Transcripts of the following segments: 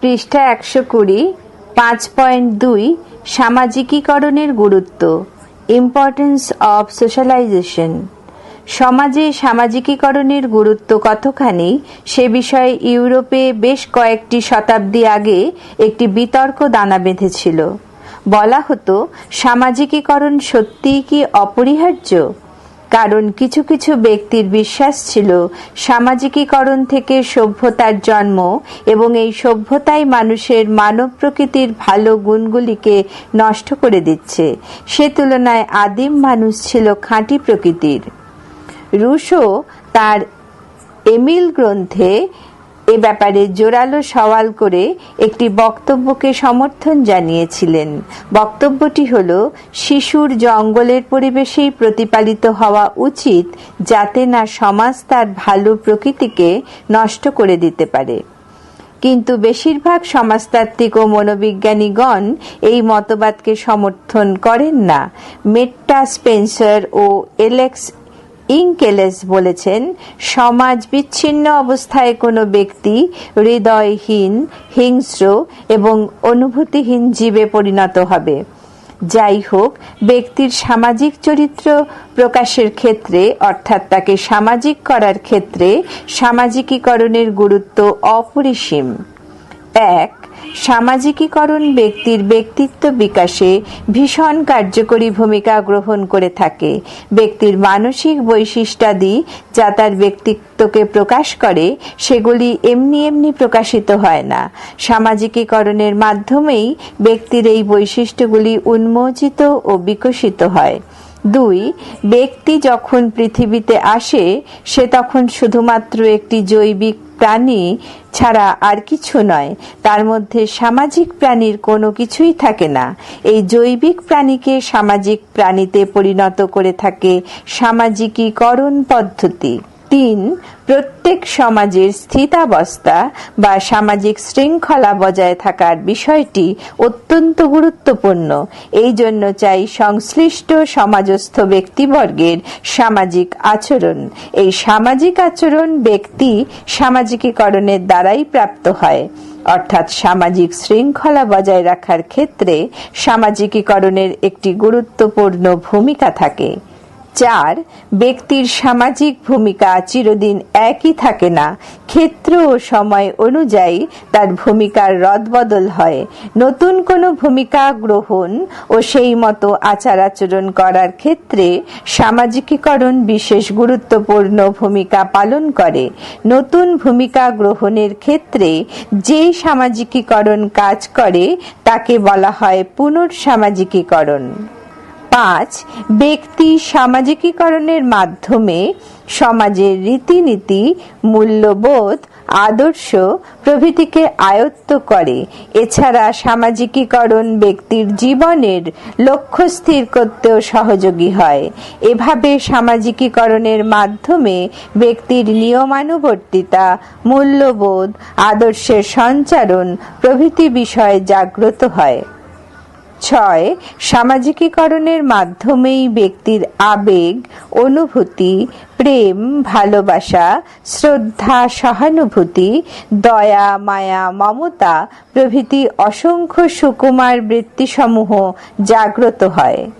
পৃষ্ঠা একশো কুড়ি, পাঁচ পয়েন্ট দুই, সামাজিকীকরণের গুরুত্ব ইম্পর্টেন্স অফ সোশ্যালাইজেশন সমাজে সামাজিকীকরণের গুরুত্ব কতখানি, সে বিষয়ে ইউরোপে বেশ কয়েকটি শতাব্দী আগে একটি বিতর্ক দানা বেঁধেছিল। বলা হতো, সামাজিকীকরণ সত্যিই কি অপরিহার্য? কারণ কিছু কিছু ব্যক্তির বিশ্বাস ছিল সামাজিকীকরণ থেকে সভ্যতার জন্ম এবং এই সভ্যতাই মানুষের মানব প্রকৃতির ভালো গুণগুলিকে নষ্ট করে দিচ্ছে। সে তুলনায় আদিম মানুষ ছিল খাঁটি প্রকৃতির। রুশো তার এমিল গ্রন্থে এ ব্যাপারে জোরালো সওয়াল করে একটি বক্তব্যকে সমর্থন জানিয়েছিলেন। বক্তব্যটি হল, শিশুর জঙ্গলের পরিবেশেই প্রতিপালিত হওয়া উচিত যাতে না সমাজ তার ভালো প্রকৃতিকে নষ্ট করে দিতে পারে। কিন্তু বেশিরভাগ সমাজতাত্ত্বিক ও মনোবিজ্ঞানীগণ এই মতবাদকে সমর্থন করেন না। মেট্টা স্পেন্সার ও এলেক্স ইংকেলেস বলেছেন, সমাজ বিচ্ছিন্ন অবস্থায় কোনো ব্যক্তি হৃদয়হীন, হিংস্র এবং অনুভূতিহীন জীবে পরিণত হবে। যাই হোক, ব্যক্তির সামাজিক চরিত্র প্রকাশের ক্ষেত্রে, অর্থাৎ তাকে সামাজিক করার ক্ষেত্রে সামাজিকীকরণের গুরুত্ব অপরিসীম। এক, সামাজিকীকরণ ব্যক্তির ব্যক্তিত্ব বিকাশে ভীষণ কার্যকরী ভূমিকা গ্রহণ করে থাকে। ব্যক্তির মানসিক বৈশিষ্ট্যাদি যা তার ব্যক্তিত্বকে প্রকাশ করে, সেগুলি এমনি এমনি প্রকাশিত হয় না। সামাজিকীকরণের মাধ্যমেই ব্যক্তির এই বৈশিষ্ট্যগুলি উন্মোচিত ও বিকশিত হয়। দুই, ব্যক্তি যখন পৃথিবীতে আসে, সে তখন শুধুমাত্র একটি জৈবিক প্রাণী ছাড়া আর কিছু নয়। তার মধ্যে সামাজিক প্রাণীর কোনো কিছুই থাকে না। এই জৈবিক প্রাণীকে সামাজিক প্রাণীতে পরিণত করে থাকে সামাজিকীকরণ পদ্ধতি। তিন প্রত্যেক সমাজের স্থিতাবস্থা বা সামাজিক শৃঙ্খলা বজায় থাকার বিষয়টি অত্যন্ত গুরুত্বপূর্ণ। এই জন্য চাই সংশ্লিষ্ট সমাজস্থ ব্যক্তিবর্গের সামাজিক আচরণ। এই সামাজিক আচরণ ব্যক্তি সামাজিকীকরণের দ্বারাই প্রাপ্ত হয়। অর্থাৎ সামাজিক শৃঙ্খলা বজায় রাখার ক্ষেত্রে সামাজিকীকরণের একটি গুরুত্বপূর্ণ ভূমিকা থাকে। চার, ব্যক্তির সামাজিক ভূমিকা চিরদিন একই থাকে না। ক্ষেত্র ও সময় অনুযায়ী তার ভূমিকার রদবদল হয়। নতুন কোনো ভূমিকা গ্রহণ ও সেই মতো আচার আচরণ করার ক্ষেত্রে সামাজিকীকরণ বিশেষ গুরুত্বপূর্ণ ভূমিকা পালন করে। নতুন ভূমিকা গ্রহণের ক্ষেত্রে যে সামাজিকীকরণ কাজ করে, তাকে বলা হয় পুনর্সামাজিকীকরণ। পাঁচ, ব্যক্তি সামাজিকীকরণের মাধ্যমে সমাজের রীতিনীতি, মূল্যবোধ, আদর্শ প্রভৃতিকে আয়ত্ত করে। এছাড়া সামাজিকীকরণ ব্যক্তির জীবনের লক্ষ্য স্থির করতেও সহযোগী হয়। এভাবে সামাজিকীকরণের মাধ্যমে ব্যক্তির নিয়মানুবর্তিতা, মূল্যবোধ, আদর্শের সঞ্চারণ প্রভৃতি বিষয়ে জাগ্রত হয়। ছয়, সামাজিকীকরণের মাধ্যমেই ব্যক্তির আবেগ, অনুভূতি, প্রেম, ভালোবাসা, শ্রদ্ধা, সহানুভূতি, দয়া, মায়া, মমতা প্রভৃতি অসংখ্য সুকুমার বৃত্তিসমূহ জাগ্রত হয়।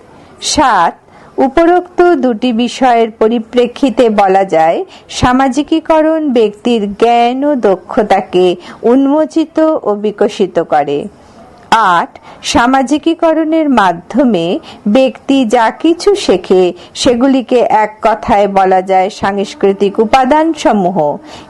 সাত, উপরোক্ত দুটি বিষয়ের পরিপ্রেক্ষিতে বলা যায়, সামাজিকীকরণ ব্যক্তির জ্ঞান ও দক্ষতাকে উন্মোচিত ও বিকশিত করে। আট সামাজিকীকরণের মাধ্যমে ব্যক্তি যা কিছু শেখে, সেগুলিকে এক কথায় বলা যায় সাংস্কৃতিক উপাদান সমূহ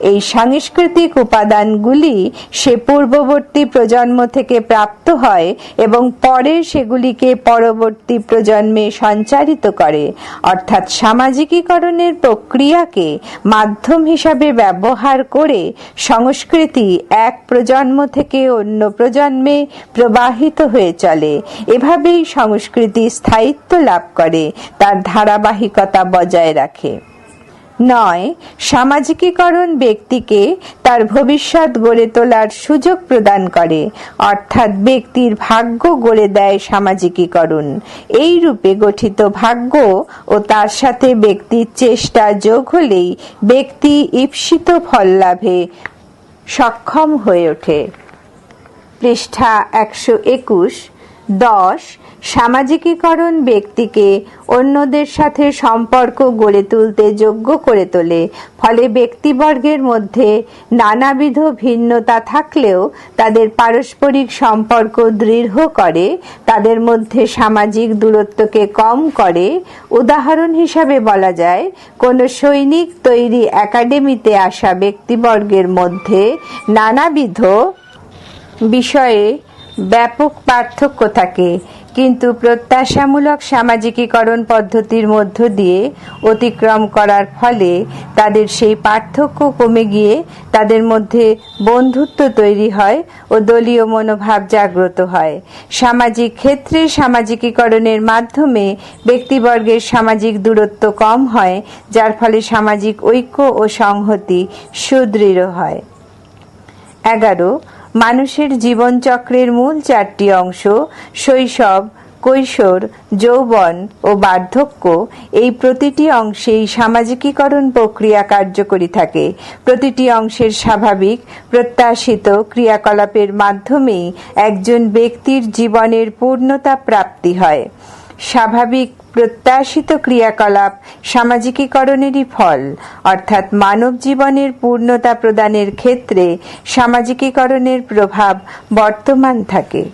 এই সাংস্কৃতিক উপাদানগুলি সে পূর্ববর্তী প্রজন্ম থেকে প্রাপ্ত হয় এবং পরে সেগুলিকে পরবর্তী প্রজন্মে সঞ্চারিত করে। অর্থাৎ সামাজিকীকরণের প্রক্রিয়াকে মাধ্যম হিসাবে ব্যবহার করে সংস্কৃতি এক প্রজন্ম থেকে অন্য প্রজন্মে প্রবাহিত হয়ে চলে। এভাবেই সংস্কৃতি স্থায়িত্ব লাভ করে, তার ধারাবাহিকতা বজায় রাখে। নয়, সামাজিকীকরণ ব্যক্তিকে তার ভবিষ্যৎ গড়ে তোলার সুযোগ প্রদান করে, অর্থাৎ ব্যক্তির ভাগ্য গড়ে দেয় সামাজিকীকরণ। এই রূপে গঠিত ভাগ্য ও তার সাথে ব্যক্তির চেষ্টা যোগ হলেই ব্যক্তি ঈপ্সিত ফল লাভে সক্ষম হয়ে ওঠে। পৃষ্ঠা একশো একুশ, দশ, সামাজিকীকরণ ব্যক্তিকে অন্যদের সাথে সম্পর্ক গড়ে তুলতে যোগ্য করে তোলে। ফলে ব্যক্তিবর্গের মধ্যে নানাবিধ ভিন্নতা থাকলেও তাদের পারস্পরিক সম্পর্ক দৃঢ় করে, তাদের মধ্যে সামাজিক দূরত্বকে কম করে। উদাহরণ হিসাবে বলা যায়, কোনো সৈনিক তৈরি একাডেমিতে আসা ব্যক্তিবর্গের মধ্যে নানাবিধ বিষয়ে ব্যাপক পার্থক্য থাকে। কিন্তু প্রত্যাশামূলক সামাজিকীকরণ পদ্ধতির মধ্য দিয়ে অতিক্রম করার ফলে তাদের সেই পার্থক্য কমে গিয়ে তাদের মধ্যে বন্ধুত্ব তৈরি হয় ও দলীয় মনোভাব জাগ্রত হয়। সামাজিক ক্ষেত্রে সামাজিকীকরণের মাধ্যমে ব্যক্তিবর্গের সামাজিক দূরত্ব কম হয়, যার ফলে সামাজিক ঐক্য ও সংহতি সুদৃঢ় হয়। এগারো মানুষের জীবনচক্রের মূল চারটি অংশ, শৈশব, কৈশোর, যৌবন ও বার্ধক্য, এই প্রতিটি অংশেই সামাজিকীকরণ প্রক্রিয়া কার্যকরী থাকে। প্রতিটি অংশের স্বাভাবিক, প্রত্যাশিত ক্রিয়াকলাপের মাধ্যমেই একজন ব্যক্তির জীবনের পূর্ণতা প্রাপ্তি হয়। স্বাভাবিক প্রত্যাশিত ক্রিয়াকলাপ সামাজিকীকরণেরই ফল, অর্থাৎ মানব জীবনের পূর্ণতা প্রদানের ক্ষেত্রে সামাজিকীকরণের প্রভাব বর্তমান থাকে।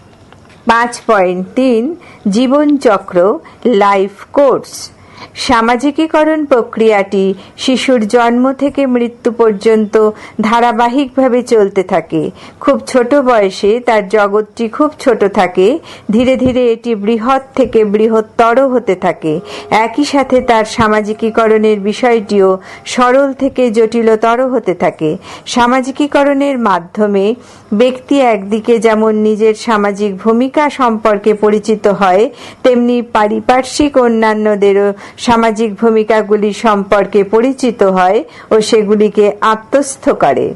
পাঁচ পয়েন্ট তিন, জীবনচক্র, লাইফ কোর্স। সামাজিকীকরণ প্রক্রিয়াটি শিশুর জন্ম থেকে মৃত্যু পর্যন্ত ধারাবাহিকভাবে চলতে থাকে। খুব ছোট বয়সে তার জগৎটি খুব ছোট থাকে। ধীরে ধীরে এটি বৃহৎ থেকে বৃহত্তর হতে থাকে। একই সাথে তার সামাজিকীকরণের বিষয়টিও সরল থেকে জটিলতর হতে থাকে। সামাজিকীকরণের মাধ্যমে ব্যক্তি একদিকে যেমন নিজের সামাজিক ভূমিকা সম্পর্কে পরিচিত হয়, তেমনি পারিপার্শ্বিক অন্যান্যদেরও সামাজিক ভূমিকাগুলি সম্পর্কে পরিচিত হয় ও সেগুলিকে আত্মস্থ করে।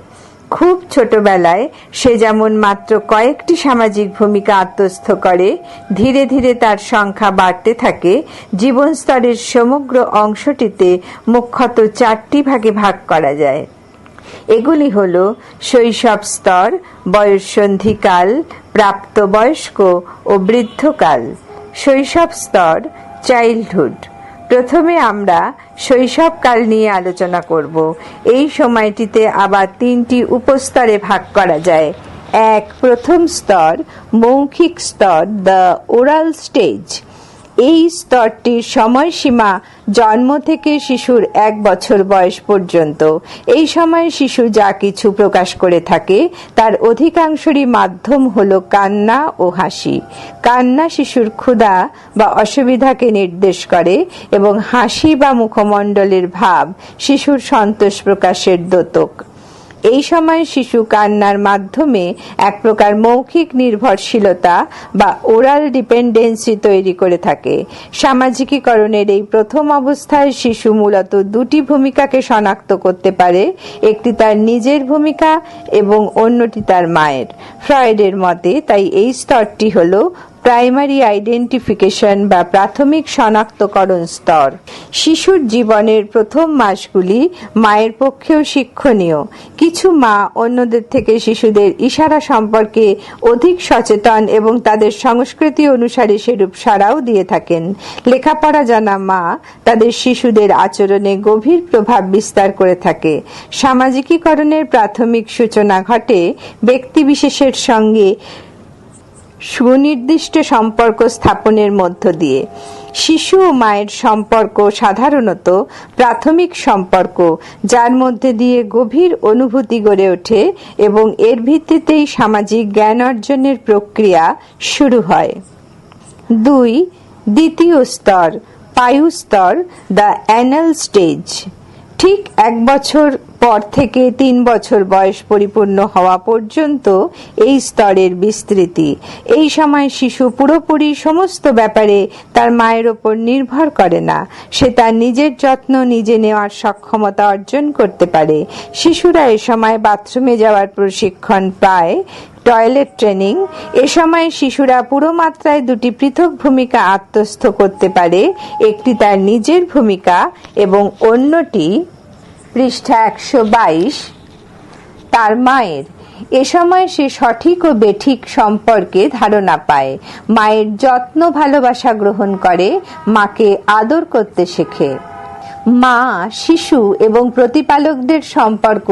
খুব ছোটবেলায় সে যেমন মাত্র কয়েকটি সামাজিক ভূমিকা আত্মস্থ করে, ধীরে ধীরে তার সংখ্যা বাড়তে থাকে। জীবন স্তরের সমগ্র অংশটিতে মুখ্যত চারটি ভাগে ভাগ করা যায়। এগুলি হল শৈশব স্তর, বয়ঃসন্ধিকাল, প্রাপ্তবয়স্ক ও বৃদ্ধকাল। শৈশব স্তর, চাইল্ডহুড। প্রথমে আমরা শৈশবকাল নিয়ে আলোচনা করব। এই সময়টিতে আবার তিনটি উপস্তরে ভাগ করা যায়। এক, প্রথম স্তর, মৌখিক স্তর, দ্য ওরাল স্টেজ। এই স্তরটির সময়সীমা জন্ম থেকে শিশুর এক বছর বয়স পর্যন্ত। এই সময় শিশু যা কিছু প্রকাশ করে থাকে, তার অধিকাংশরই মাধ্যম হল কান্না ও হাসি। কান্না শিশুর ক্ষুধা বা অসুবিধাকে নির্দেশ করে এবং হাসি বা মুখমণ্ডলের ভাব শিশুর সন্তোষ প্রকাশের দ্যোতক এই সময় শিশু কান্নার মাধ্যমে এক প্রকার মৌখিক নির্ভরশীলতা বা ওরাল ডিপেন্ডেন্সি তৈরি করে থাকে। সামাজিকীকরণের এই প্রথম অবস্থায় শিশু মূলত দুটি ভূমিকাকে শনাক্ত করতে পারে, একটি তার নিজের ভূমিকা এবং অন্যটি তার মায়ের। ফ্রয়েডের মতে, তাই এই স্তরটি হল প্রাইমারি আইডেন্টিফিকেশন বা প্রাথমিক শনাক্তকরণ স্তর। শিশুর জীবনের প্রথম মাসগুলি মায়ের পক্ষেও শিক্ষণীয়। কিছু মা অন্যদের থেকে শিশুদের ইশারা সম্পর্কে অধিক সচেতন এবং তাদের সংস্কৃতি অনুসারে সেরূপ সাড়াও দিয়ে থাকেন। লেখাপড়া জানা মা তাদের শিশুদের আচরণে গভীর প্রভাব বিস্তার করে থাকে। সামাজিকীকরণের প্রাথমিক সূচনা ঘটে ব্যক্তিবিশেষের সঙ্গে সুনির্দিষ্ট সম্পর্ক স্থাপনের মধ্য দিয়ে। শিশু ও মায়ের সম্পর্ক সাধারণত প্রাথমিক সম্পর্ক, যার মধ্যে দিয়ে গভীর অনুভূতি গড়ে ওঠে এবং এর ভিত্তিতেই সামাজিক জ্ঞান অর্জনের প্রক্রিয়া শুরু হয়। দুই, দ্বিতীয় স্তর, পায়ু স্তর, দ্য অ্যানাল স্টেজ। ঠিক এক বছর পর থেকে তিন বছর বয়স পরিপূর্ণ হওয়া পর্যন্ত এই স্তরের বিস্তৃতি। এই সময় শিশু পুরোপুরি সমস্ত ব্যাপারে তার মায়ের ওপর নির্ভর করে না। সে তার নিজের যত্ন নিজে নেওয়ার সক্ষমতা অর্জন করতে পারে। শিশুরা এ সময় বাথরুমে যাওয়ার প্রশিক্ষণ পায়, টয়লেট ট্রেনিং। এ সময় শিশুরা পুরো মাত্রায় দুটি পৃথক ভূমিকা আত্মস্থ করতে পারে। একটি তার নিজের ভূমিকা এবং অন্যটি পৃষ্ঠা একশো বাইশ, তার মায়ের। এ সময় সে সঠিক ও বেঠিক সম্পর্কে ধারণা পায়। মায়ের যত্ন ভালোবাসা গ্রহণ করে, মাকে আদর করতে শেখে। মা, শিশু এবং প্রতিপালকদের সম্পর্ক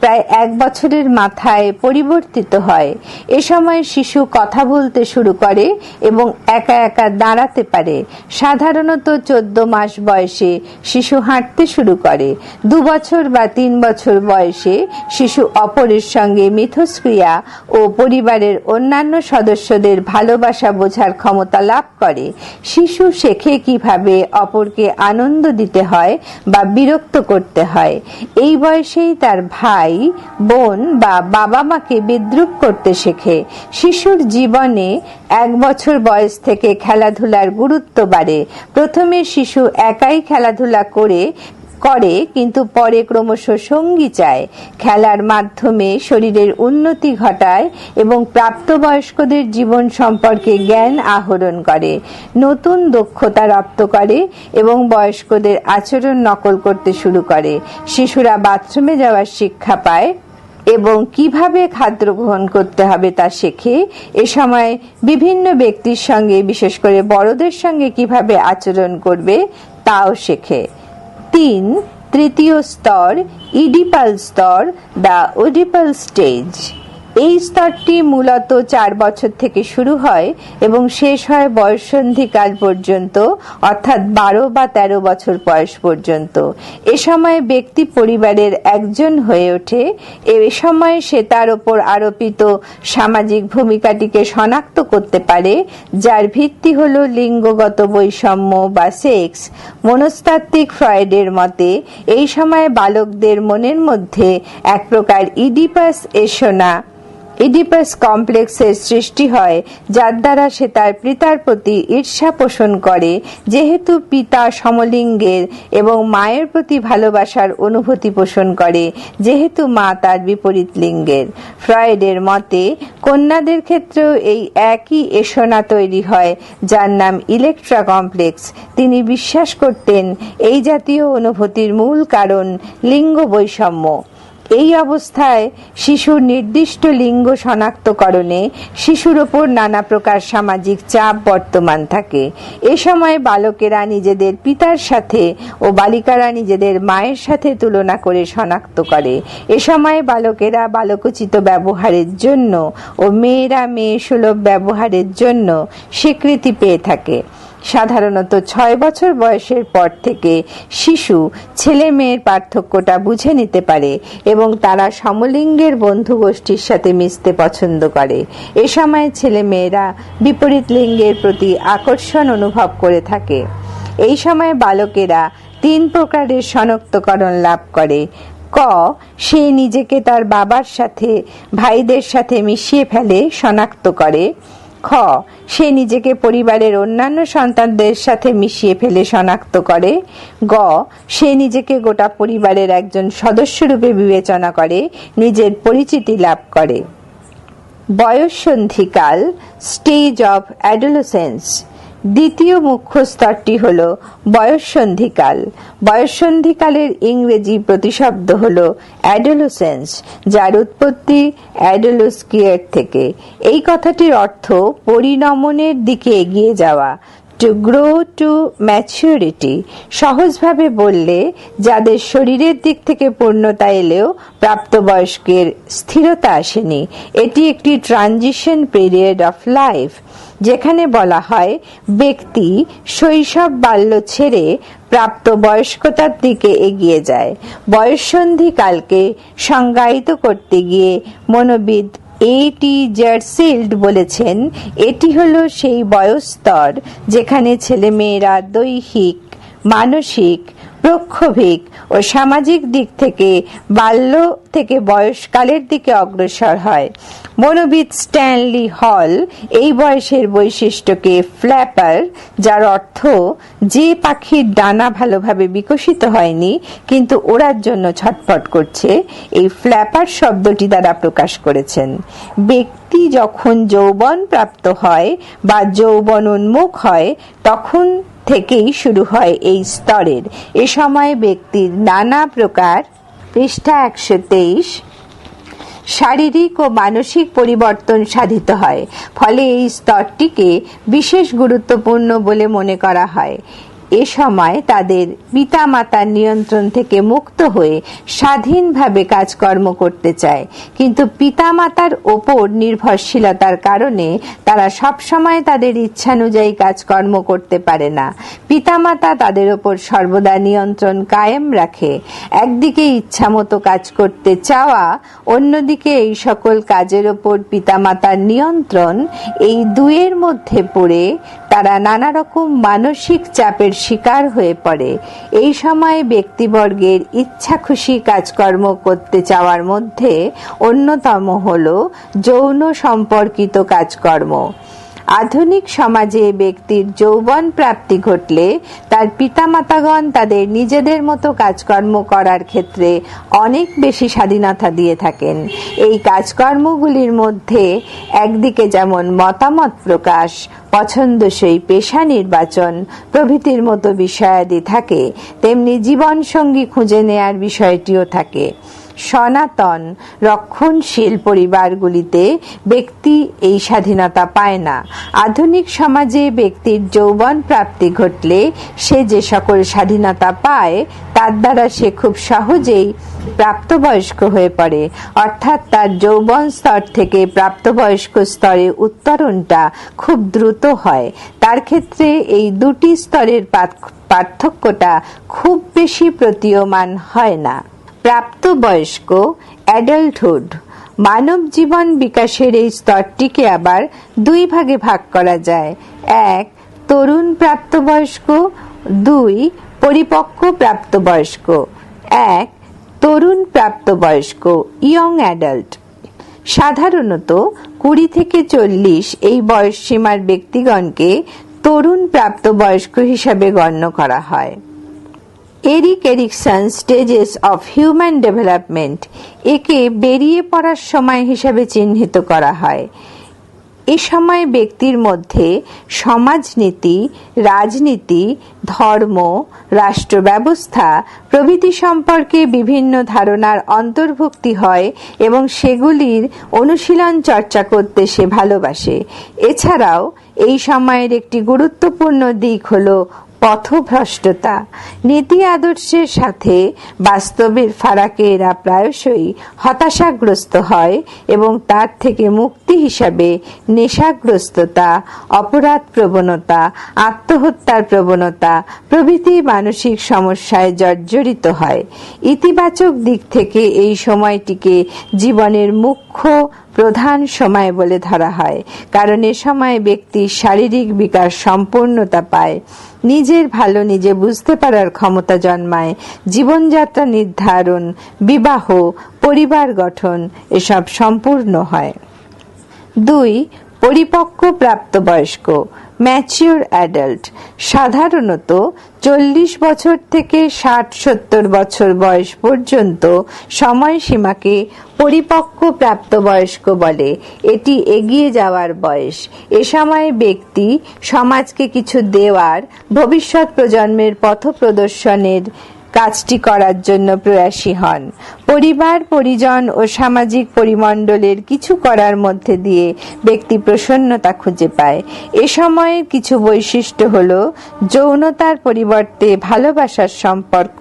প্রায় এক বছরের মাথায় পরিবর্তিত হয়। এ সময় শিশু কথা বলতে শুরু করে এবং একা একা দাঁড়াতে পারে। সাধারণত চোদ্দ মাস বয়সে শিশু হাঁটতে শুরু করে। দু বছর বা তিন বছর বয়সে শিশু অপরের সঙ্গে মিথস্ক্রিয়া ও পরিবারের অন্যান্য সদস্যদের ভালোবাসা বোঝার ক্ষমতা লাভ করে। শিশু শেখে কীভাবে অপরকে আনন্দ দিতে হয় বা বিরক্ত করতে হয়। এই বয়সেই তার ভাই, বোন বা বাবা মাকে বিদ্রুপ করতে শেখে। শিশুর জীবনে এক বছর বয়স থেকে খেলাধুলার গুরুত্ব বাড়ে। প্রথমে শিশু একাই খেলাধুলা করে করে, কিন্তু পরে ক্রমশ সঙ্গী চায়। খেলার মাধ্যমে শরীরের উন্নতি ঘটায় এবং প্রাপ্তবয়স্কদের জীবন সম্পর্কে জ্ঞান আহরণ করে। নতুন দক্ষতা রপ্ত করে এবং বয়স্কদের আচরণ নকল করতে শুরু করে। শিশুরা বাথরুমে যাওয়ার শিক্ষা পায় এবং কীভাবে খাদ্য গ্রহণ করতে হবে তা শেখে। এ সময় বিভিন্ন ব্যক্তির সঙ্গে, বিশেষ করে বড়দের সঙ্গে কীভাবে আচরণ করবে, তাও শেখে। তিন তৃতীয় স্তর ইডিপাল স্তর দ্য ওডিপাল স্টেজ। এই স্তরটি মূলত চার বছর থেকে শুরু হয় এবং শেষ হয় বয়সন্ধিকাল পর্যন্ত, অর্থাৎ বারো বা ১৩ বছর বয়স পর্যন্ত। এ সময় ব্যক্তি পরিবারের একজন হয়ে ওঠে। এ সময় সে তার ওপর আরোপিত সামাজিক ভূমিকাটিকে শনাক্ত করতে পারে, যার ভিত্তি হল লিঙ্গগত বৈষম্য বা সেক্স। মনস্তাত্ত্বিক ফ্রয়েডের মতে, এই সময় বালকদের মনের মধ্যে এক প্রকার ইডিপাস এসোনা ইডিপাস কমপ্লেক্সের সৃষ্টি হয়, যার দ্বারা সে তার পিতার প্রতি ঈর্ষা পোষণ করে। যেহেতু পিতা সমলিঙ্গের এবং মায়ের প্রতি ভালোবাসার অনুভূতি পোষণ করে, যেহেতু মা তার বিপরীত লিঙ্গের। ফ্রয়েডের মতে, কন্যাদের ক্ষেত্রেও এই একই এসোনা তৈরি হয়, যার নাম ইলেকট্রা কমপ্লেক্স। তিনি বিশ্বাস করতেন, এই জাতীয় অনুভূতির মূল কারণ লিঙ্গ বৈষম্য। এই অবস্থায় শিশুর নির্দিষ্ট লিঙ্গ শনাক্তকরণে শিশুর ওপর নানা প্রকার সামাজিক চাপ বর্তমান থাকে। এ সময় বালকেরা নিজেদের পিতার সাথে ও বালিকারা নিজেদের মায়ের সাথে তুলনা করে শনাক্ত করে। এ সময় বালকেরা বালকোচিত ব্যবহারের জন্য ও মেয়েরা মেয়ে সুলভ ব্যবহারের জন্য স্বীকৃতি পেয়ে থাকে। সাধারণত ছয় বছর বয়সের পর থেকে শিশু ছেলে মেয়ের পার্থক্যটা বুঝে নিতে পারে এবং তারা সমলিঙ্গের বন্ধু গোষ্ঠীর সাথে মিশতে পছন্দ করে। এ সময় ছেলে মেয়েরা বিপরীত লিঙ্গের প্রতি আকর্ষণ অনুভব করে থাকে। এই সময় বালকেরা তিন প্রকারের শনাক্তকরণ লাভ করে। ক, সে নিজেকে তার বাবার সাথে, ভাইদের সাথে মিশিয়ে ফেলে, শনাক্ত করে। খ সে নিজেকে পরিবারের অন্যান্য সন্তানদের সাথে মিশিয়ে ফেলে শনাক্ত করে। গ, সে নিজেকে গোটা পরিবারের একজন সদস্যরূপে বিবেচনা করে, নিজের পরিচিতি লাভ করে। বয়সন্ধিকাল স্টেজ অফ অ্যাডোলোসেন্স দ্বিতীয় মুখ্য স্তরটি হল বয়ঃসন্ধিকাল। বয়ঃসন্ধিকালের ইংরেজি প্রতিশব্দ হল অ্যাডোলোসেন্স, যার উৎপত্তি অ্যাডোলোস্কিয়ার থেকে। এই কথাটির অর্থ পরিণমনের দিকে এগিয়ে যাওয়া টু গ্রো টু ম্যাচিউরিটি সহজভাবে বললে যাদের শরীরের দিক থেকে পূর্ণতা এলেও প্রাপ্তবয়স্কের স্থিরতা আসেনি। এটি একটি ট্রানজিশন পিরিয়ড অফ লাইফ যেখানে বলা হয়, ব্যক্তি শৈশব বাল্য ছেড়ে প্রাপ্ত বয়স্কতার দিকে এগিয়ে যায়। বয়ঃসন্ধিকালকে সংজ্ঞায়িত করতে গিয়ে মনোবিদ এটি জার্সিল্ড বলেছেন, এটি হলো সেই বয়স্তর যেখানে ছেলেমেয়েরা দৈহিক, মানসিক প্রক্ষোভিক ও সামাজিক দিক থেকে বাল্য থেকে বয়সকালের দিকে অগ্রসর হয়। মনোবিদ স্ট্যানলি হল এই বয়সের বৈশিষ্ট্যকে ফ্ল্যাপার, যার অর্থ যে পাখির ডানা ভালোভাবে বিকশিত হয়নি, কিন্তু ওড়ার জন্য ছটফট করছে, এই ফ্ল্যাপার শব্দটি দ্বারা প্রকাশ করেছেন। ব্যক্তি যখন যৌবন প্রাপ্ত হয় বা যৌবন উন্মুখ হয়, তখন থেকেই শুরু হয় এই স্তরের। এ সময় ব্যক্তির নানা প্রকার পৃষ্ঠা একশো তেইশ শারীরিক ও মানসিক পরিবর্তন সাধিত হয়। ফলে এই স্তরটিকে বিশেষ গুরুত্বপূর্ণ বলে মনে করা হয়। এ সময় তাদের পিতামাতার নিয়ন্ত্রণ থেকে মুক্ত হয়ে স্বাধীনভাবে কাজকর্ম করতে চায়। কিন্তু পিতামাতার ওপর নির্ভরশীলতার কারণে তারা সবসময় তাদের ইচ্ছানুযায়ী কাজকর্ম করতে পারে না। পিতামাতা তাদের ওপর সর্বদা নিয়ন্ত্রণ কায়েম রাখে। একদিকে ইচ্ছামতো কাজ করতে চাওয়া, অন্যদিকে এই সকল কাজের ওপর পিতামাতার নিয়ন্ত্রণ এই দুয়ের মধ্যে পড়ে তারা নানা রকম মানসিক চাপের শিকার হয়ে পড়ে। এই সময় ব্যক্তিবর্গের ইচ্ছা খুশি কাজকর্ম করতে চাওয়ার মধ্যে অন্যতম হল যৌন সম্পর্কিত কাজকর্ম। আধুনিক সমাজে ব্যক্তির যৌবন প্রাপ্তি ঘটলে তার পিতামাতাগণ তাদের নিজেদের মতো কাজকর্ম করার ক্ষেত্রে অনেক বেশি স্বাধীনতা দিয়ে থাকেন। এই কাজকর্মগুলির মধ্যে একদিকে যেমন মতামত প্রকাশ, পছন্দসই পেশা নির্বাচন প্রভৃতির মতো বিষয়াদি থাকে, তেমনি জীবনসঙ্গী খুঁজে নেয়ার বিষয়টিও থাকে। সনাতন, রক্ষণশীল পরিবারগুলিতে ব্যক্তি এই স্বাধীনতা পায় না। আধুনিক সমাজে ব্যক্তির যৌবন প্রাপ্তি ঘটলে সে যে সকল স্বাধীনতা পায়, তার দ্বারা সে খুব সহজেই প্রাপ্তবয়স্ক হয়ে পড়ে। অর্থাৎ তার যৌবন স্তর থেকে প্রাপ্তবয়স্ক স্তরে উত্তরণটা খুব দ্রুত হয়। তার ক্ষেত্রে এই দুটি স্তরের পার্থক্যটা খুব বেশি প্রতীয়মান হয় না। প্রাপ্তবয়স্ক অ্যাডাল্টহুড মানব জীবন বিকাশের এই স্তরটিকে আবার দুই ভাগে ভাগ করা যায়। এক, তরুণ প্রাপ্তবয়স্ক। দুই, পরিপক্ক প্রাপ্তবয়স্ক। এক, তরুণ প্রাপ্তবয়স্ক ইয়ং অ্যাডাল্ট সাধারণত কুড়ি থেকে চল্লিশ এই বয়স সীমার ব্যক্তিগণকে তরুণ প্রাপ্তবয়স্ক হিসাবে গণ্য করা হয়। Eric Erikson stages of human development একে বেরিয়ে পড়ার সময় হিসাবে চিহ্নিত করা হয়। এ সময় ব্যক্তির মধ্যে সমাজনীতি, রাজনীতি, ধর্ম রাষ্ট্র ব্যবস্থা প্রভৃতি সম্পর্কে বিভিন্ন ধারণার অন্তর্ভুক্তি হয় এবং সেগুলির অনুশীলন চর্চা করতে সে ভালোবাসে। এছাড়াও এই সময়ের একটি গুরুত্বপূর্ণ দিক হল পথভ্রষ্টতা। নীতি আদর্শের সাথে বাস্তবের ফারাকে এরা প্রায়শই হতাশাগ্রস্ত হয় এবং তার থেকে মুক্তি হিসাবে নেশাগ্রস্ততা, অপরাধ প্রবণতা, আত্মহত্যার প্রবণতা প্রভৃতি মানসিক সমস্যায় জর্জরিত হয়। ইতিবাচক দিক থেকে এই সময়টিকে জীবনের মুখ্য প্রধান সময় বলে ধরা হয়, কারণ এ সময় ব্যক্তি শারীরিক বিকাশ সম্পূর্ণতা পায়। নিজের ভালো নিজে বুঝতে পারার ক্ষমতা জন্মায়। জীবনযাত্রা নির্ধারণ, বিবাহ, পরিবার গঠন এসব সম্পূর্ণ হয়। দুই, পরিপক্ক প্রাপ্তবয়স্ক ম্যাচিওর অ্যাডাল্ট সাধারণত চল্লিশ বছর থেকে ষাট সত্তর বছর বয়স পর্যন্ত সময়সীমাকে পরিপক্ক প্রাপ্তবয়স্ক বলে। এটি এগিয়ে যাওয়ার বয়স। এ সময় ব্যক্তি সমাজকে কিছু দেওয়ার, ভবিষ্যৎ প্রজন্মের পথ প্রদর্শনের কাজটি করার জন্য প্রয়াসী হন। পরিবার, পরিজন ও সামাজিক পরিমণ্ডলের কিছু করার মধ্যে দিয়ে ব্যক্তি প্রসন্নতা খুঁজে পায়। এ সময়ের কিছু বৈশিষ্ট্য হল যৌনতার পরিবর্তে ভালোবাসার সম্পর্ক,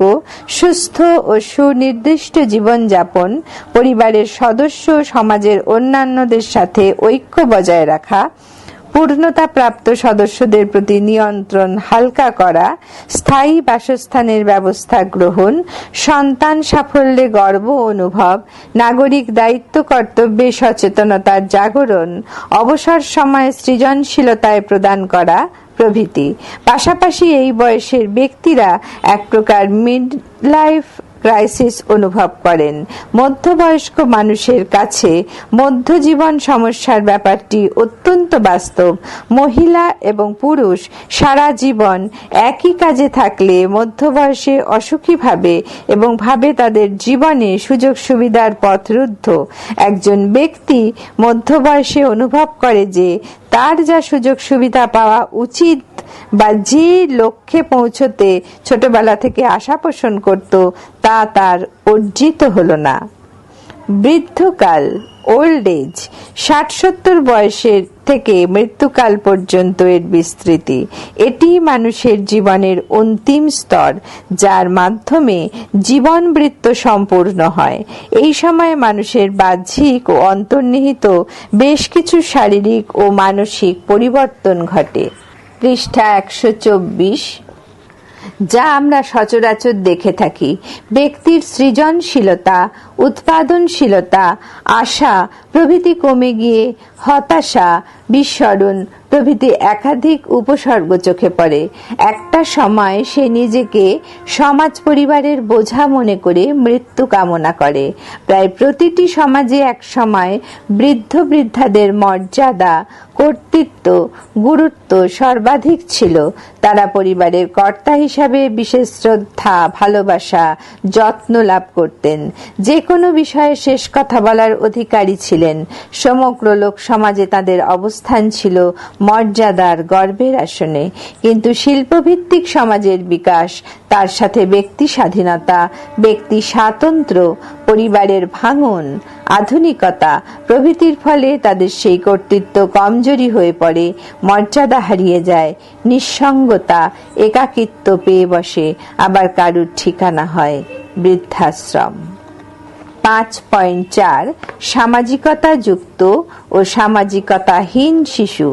সুস্থ ও সুনির্দিষ্ট জীবনযাপন, পরিবারের সদস্য, সমাজের অন্যান্যদের সাথে ঐক্য বজায় রাখা পূর্ণতা প্রাপ্ত সদস্যদের প্রতি নিয়ন্ত্রণ হালকা করা, স্থায়ী বাসস্থানের ব্যবস্থা গ্রহণ, সন্তান সাফল্যে গর্ব অনুভব, নাগরিক দায়িত্ব, কর্তব্যে সচেতনতার জাগরণ, অবসর সময় সৃজনশীলতায় প্রদান করা প্রভৃতি। পাশাপাশি এই বয়সের ব্যক্তিরা এক প্রকার মিড লাইফ ক্রাইসিস অনুভব করেন। মধ্যবয়স্ক মানুষের কাছে মধ্যজীবন সমস্যার ব্যাপারটি অত্যন্ত বাস্তব। মহিলা এবং পুরুষ সারা জীবন একই কাজে থাকলে মধ্যবয়সে অসুখী ভাবে এবং ভাবে তাদের জীবনে সুযোগ সুবিধার পথ রুদ্ধ। একজন ব্যক্তি মধ্যবয়সে অনুভব করে যে তার যা সুযোগ সুবিধা পাওয়া উচিত বা যে লক্ষ্যে পৌঁছতে ছোটবেলা থেকে আশা পোষণ করত, তা তার অর্জিত হলো না। বৃদ্ধকাল ওল্ড এজ ষাট সত্তর বয়সের থেকে মৃত্যুকাল পর্যন্ত এর বিস্তৃতি। এটি মানুষের জীবনের অন্তিম স্তর, যার মাধ্যমে জীবন বৃত্ত সম্পূর্ণ হয়। এই সময় মানুষের বাহ্যিক ও অন্তর্নিহিত বেশ কিছু শারীরিক ও মানসিক পরিবর্তন ঘটে। পৃষ্ঠা একশো চব্বিশ। যা আমরা সচরাচর দেখে থাকি। ব্যক্তির সৃজনশীলতা, উৎপাদনশীলতা, আশা প্রভৃতি কমে গিয়ে হতাশা বিস্মরণ। প্রভৃতি একাধিক উপসর্গ চোখে পড়ে। একটা সময় সে নিজেকে সমাজ পরিবারের বোঝা মনে করে মৃত্যু কামনা করে। প্রায় প্রতিটি সমাজে এক সময় বৃদ্ধ বৃদ্ধাদের মর্যাদা, কর্তৃত্ব, গুরুত্ব সর্বাধিক ছিল। তারা পরিবারের কর্তা হিসাবে বিশেষ শ্রদ্ধা, ভালোবাসা, যত্ন লাভ করতেন। যে কোনো বিষয়ে শেষ কথা বলার অধিকারী ছিলেন। সমগ্র লোক সমাজে তাদের অবস্থান ছিল মর্যাদার গর্বের আসনে। কিন্তু শিল্পভিত্তিক সমাজের বিকাশ, তার সাথে ব্যক্তি স্বাধীনতা, ব্যক্তি স্বাতন্ত্র, পরিবারের ভাঙন, আধুনিকতা প্রভৃতির ফলে তাদের সেই কর্তৃত্ব কমজোরি হয়ে পড়ে, মর্যাদা হারিয়ে যায়, নিঃসঙ্গতা, একাকিত্ব পেয়ে বসে, আবার কারুর ঠিকানা হয় বৃদ্ধাশ্রম। পাঁচ পয়েন্ট চার সামাজিকতা যুক্ত ও সামাজিকতাহীন শিশু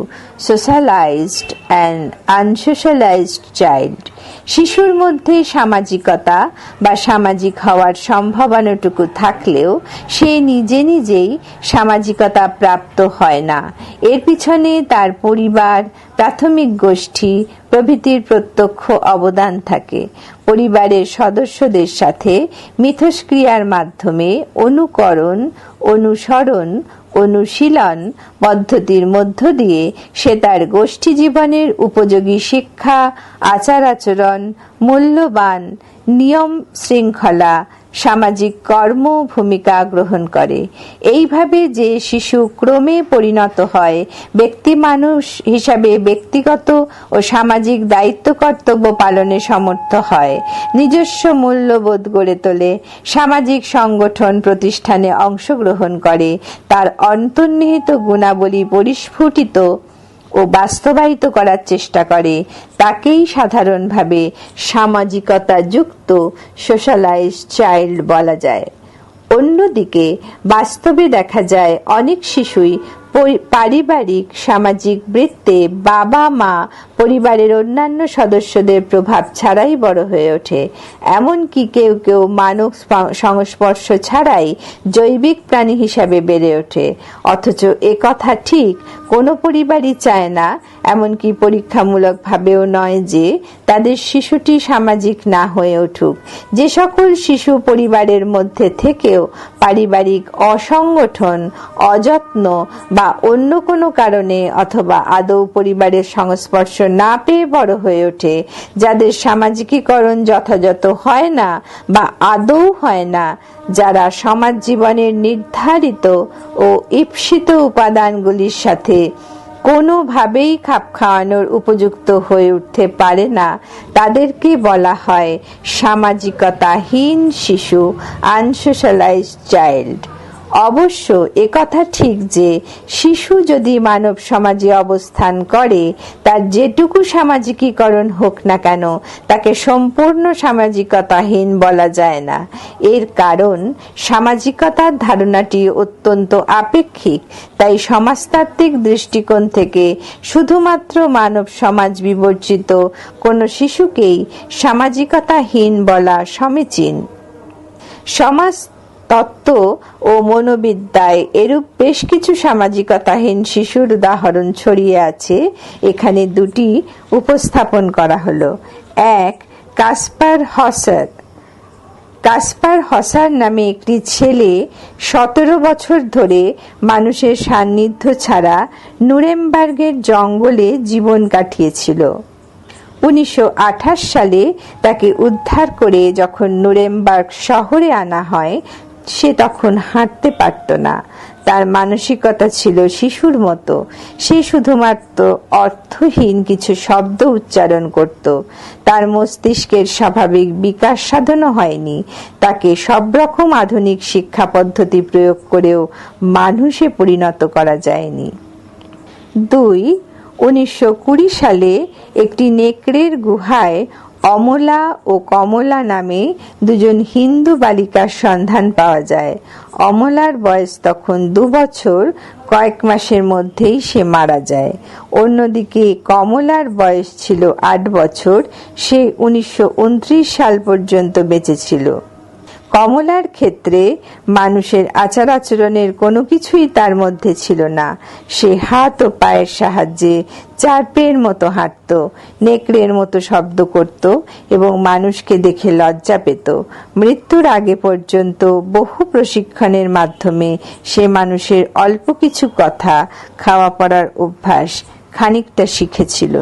সোশ্যালাইজড অ্যান্ড আনসোশ্যালাইজড চাইল্ড শিশুর মধ্যে সামাজিকতা বা সামাজিক হওয়ার সম্ভাবনাটুকু থাকলেও সে নিজে নিজেই সামাজিকতা প্রাপ্ত হয় না। এর পিছনে তার পরিবার, প্রাথমিক গোষ্ঠী, প্রভৃতির প্রত্যক্ষ অবদান থাকে। পরিবারের সদস্যদের সাথে মিথস্ক্রিয়ার মাধ্যমে অনুকরণ, অনুসরণ অনুশীলন পদ্ধতির মধ্য দিয়ে সে তার গোষ্ঠী জীবনের উপযোগী শিক্ষা, আচার আচরণ, মূল্যবান নিয়ম শৃঙ্খলা সামাজিক কর্ম ভূমিকা গ্রহণ করে। এইভাবে যে শিশু ক্রমে পরিণত হয়, ব্যক্তি মানুষ হিসাবে ব্যক্তিগত ও সামাজিক দায়িত্ব কর্তব্য পালনে সমর্থ হয়। নিজস্ব মূল্যবোধ গড়ে তোলে। সামাজিক সংগঠন প্রতিষ্ঠানে অংশগ্রহণ করে। তার অন্তর্নিহিত গুণাবলী পরিস্ফুটিত ও বাস্তবায়িত করার চেষ্টা করে, তাকেই সাধারণভাবে সামাজিকতা যুক্ত সোশ্যালাইজ চাইল্ড বলা যায়। অন্যদিকে বাস্তবে দেখা যায় অনেক শিশুই পারিবারিক, সামাজিক বৃত্তে বাবা মা পরিবারের অন্যান্য সদস্যদের প্রভাব ছাড়াই বড় হয়ে ওঠে। এমনকি কেউ কেউ মানব সংস্পর্শ ছাড়াই জৈবিক প্রাণী হিসাবে বেড়ে ওঠে। অথচ কথা ঠিক কোনো পরিবারই চায় না। এমনকি পরীক্ষামূলকভাবেও নয় যে তাদের শিশুটি সামাজিক না হয়ে উঠুক। যে সকল শিশু পরিবারের মধ্যে থেকেও পারিবারিক অসংগঠন, অযত্ন বা অন্য কোনো কারণে অথবা আদৌ পরিবারের সংস্পর্শ না পেয়ে বড় হয়ে ওঠে, যাদের সামাজিকীকরণ যথাযথ হয় না বা আদৌ হয় না, যারা সমাজ জীবনের নির্ধারিত ও ঈপ্সিত উপাদানগুলির সাথে কোনোভাবেই খাপ খাওয়ানোর উপযুক্ত হয়ে উঠতে পারে না। তাদেরকে বলা হয় সামাজিকতাহীন শিশু আনসোশালাইজড চাইল্ড অবশ্য একথা ঠিক যে শিশু যদি মানব সমাজে অবস্থান করে, তার যেটুকু সামাজিকীকরণ হোক না কেন, তাকে সম্পূর্ণ সামাজিকতাহীন বলা যায় না। এর কারণ, সামাজিকতার ধারণাটি অত্যন্ত আপেক্ষিক, তাই সমাজতাত্ত্বিক দৃষ্টিকোণ থেকে শুধুমাত্র মানব সমাজ বিবর্জিত কোনো শিশুকেই সামাজিকতাহীন বলা সমীচীন। সমাজ তত্ত্ব ও মনোবিদ্যায় এরূপ বেশ কিছু সামাজিকতাহীন শিশুর উদাহরণ ছড়িয়ে আছে। এখানে দুটি উপস্থাপন করা হলো। এক, কাসপার হসার। কাসপার হসার নামে একটি ছেলে সতেরো বছর ধরে মানুষের সান্নিধ্য ছাড়া নুরেমবার্গের জঙ্গলে জীবন কাটিয়েছিল। উনিশশো আঠাশ সালে তাকে উদ্ধার করে যখন নুরেমবার্গ শহরে আনা হয় সে তখন হাঁটতে পারত না। তার মানসিকতা ছিল শিশুর মতো। সে শুধুমাত্র অর্থহীন কিছু শব্দ উচ্চারণ করত। তার মস্তিষ্কের স্বাভাবিক বিকাশ সাধনও হয়নি। তাকে সব রকম আধুনিক শিক্ষা পদ্ধতি প্রয়োগ করেও মানুষে পরিণত করা যায়নি। দুই, উনিশশো সালে একটি নেকড়ের গুহায় অমলা ও কমলা নামে দুজন হিন্দু বালিকার সন্ধান পাওয়া যায়। অমলার বয়স তখন দু বছর, কয়েক মাসের মধ্যেই সে মারা যায়। অন্যদিকে কমলার বয়স ছিল আট বছর, সে উনিশশো উনত্রিশ সাল পর্যন্ত বেঁচে ছিল। কমলার ক্ষেত্রে মানুষের আচার আচরণের কোনো কিছুই তার মধ্যে ছিল না। সে হাত ও পায়ের সাহায্যে চারপের মতো হাঁটত, নেকড়ের মতো শব্দ করত এবং মানুষকে দেখে লজ্জা পেত। মৃত্যুর আগে পর্যন্ত বহু প্রশিক্ষণের মাধ্যমে সে মানুষের অল্প কিছু কথা খাওয়া পড়ার অভ্যাস খানিকটা শিখেছিল।